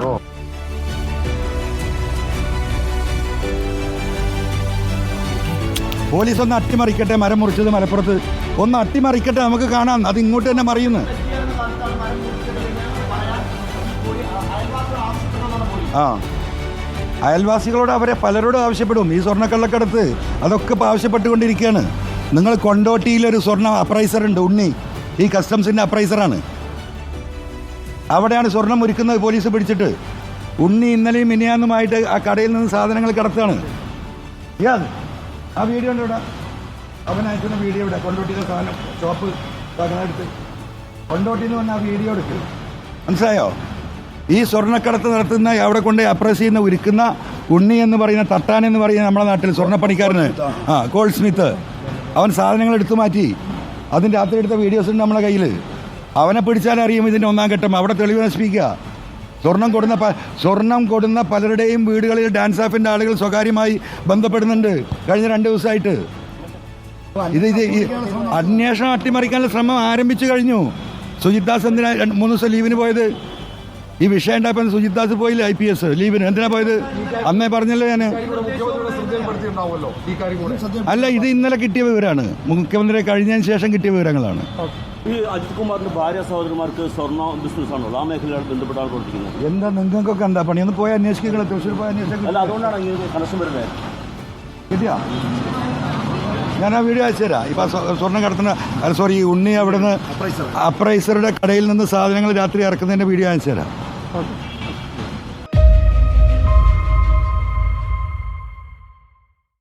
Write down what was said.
ഓ. Police ഒന്ന് അട്ടിമറിക്കട്ടെ മരം മുറിച്ചത് മലപ്പുറത്ത്. ഒന്ന് അട്ടിമറിക്കട്ടെ നമുക്ക് കാണാം. അത് ഇങ്ങോട്ട് തന്നെ മറിയുന്നു. ആ. അയൽവാസികളോട് അവരെ പലരോടും ആവശ്യപ്പെടും. ഈ സ്വർണക്കള്ളക്കടത്ത് അതൊക്കെ ഇപ്പോൾ ആവശ്യപ്പെട്ടുകൊണ്ടിരിക്കുകയാണ്. നിങ്ങൾ കൊണ്ടോട്ടിയിലൊരു സ്വർണ അപ്രൈസർ ഉണ്ട് ഉണ്ണി. ഈ കസ്റ്റംസിന്റെ അപ്രൈസറാണ്. അവിടെയാണ് സ്വർണം ഒരുക്കുന്നത് പോലീസ് പിടിച്ചിട്ട്. ഉണ്ണി ഇന്നലെയും മിനിയാന്നുമായിട്ട് ആ കടയിൽ നിന്ന് സാധനങ്ങൾ കടത്താണ് ഇയാത് ആ വീഡിയോ ഉണ്ട് അവൻ അയക്കുന്ന വീഡിയോ ഇവിടെ. കൊണ്ടോട്ടിയിലെ സാധനം ഷോപ്പ് എടുത്ത്. കൊണ്ടോട്ടിയിൽ നിന്ന് ആ വീഡിയോ എടുക്കുക മനസ്സിലായോ? ഈ സ്വർണക്കടത്ത് നടത്തുന്ന അവിടെ കൊണ്ട് അപ്രസ് ചെയ്യുന്ന ഉരുക്കുന്ന ഉണ്ണി എന്ന് പറയുന്ന തട്ടാൻ എന്ന് പറയുന്ന നമ്മുടെ നാട്ടിൽ സ്വർണപ്പണിക്കാരന് ആ കോൾ സ്മിത്ത് അവൻ സാധനങ്ങൾ എടുത്തു മാറ്റി. അതിന്റെ രാത്രി എടുത്ത വീഡിയോസ് ഉണ്ട് നമ്മുടെ കയ്യിൽ അവനെ പിടിച്ചാൽ അറിയും ഇതിന്റെ ഒന്നാം ഘട്ടം. അവിടെ തെളിവ് നശിപ്പിക്കുക. സ്വർണം കൊടുന്ന സ്വർണം കൊടുന്ന പലരുടെയും വീടുകളിൽ ഡാൻസ് ആഫിന്റെ ആളുകൾ സ്വകാര്യമായി ബന്ധപ്പെടുന്നുണ്ട്. കഴിഞ്ഞ രണ്ട് ദിവസമായിട്ട്. ഇത് ഇത് അന്വേഷണം അട്ടിമറിക്കാനുള്ള ശ്രമം ആരംഭിച്ചു കഴിഞ്ഞു. സുജിത് ദാസ് എന്തിനാ രണ്ട് മൂന്ന് ദിവസം ലീവിന് പോയത്? ഈ വിഷയം ഉണ്ടായപ്പോൾ സുജിത് ദാസ് പോയില്ല ഐ പി എസ് ലീവിന് എന്തിനാ പോയത്? അന്നേ പറഞ്ഞല്ലോ ഞാൻ അല്ല ഇത് ഇന്നലെ കിട്ടിയ വിവരമാണ്. മുഖ്യമന്ത്രി കഴിഞ്ഞതിന് ശേഷം കിട്ടിയ വിവരങ്ങളാണ്. ഈ അജിത് കുമാറിന്റെ ഭാര്യ സഹോദരന്മാർക്ക് സ്വർണ ബിസിനസ് ആണല്ലോ ആ മേഖലയിലാണ് ബന്ധപ്പെട്ടാൽ പ്രവർത്തിക്കുന്നത് എന്താ നിങ്ങൾക്കൊക്കെ എന്താ പണി? ഒന്ന് പോയി അന്വേഷിക്കുന്നത് തൃശ്ശൂർ പോയി അല്ല അതുകൊണ്ടാണ് ഇങ്ങനെ കണക്ഷൻ വരുന്നത്. കിട്ടിയാ? ഞാൻ ആ വീഡിയോ അയച്ചു തരാം. ഇപ്പം സ്വർണം കടത്തുന്ന അല്ല സോറി ഈ ഉണ്ണി അവിടുന്ന് അപ്രൈസറുടെ കടയിൽ നിന്ന് സാധനങ്ങൾ രാത്രി ഇറക്കുന്നതിന്റെ വീഡിയോ അയച്ചു തരാം.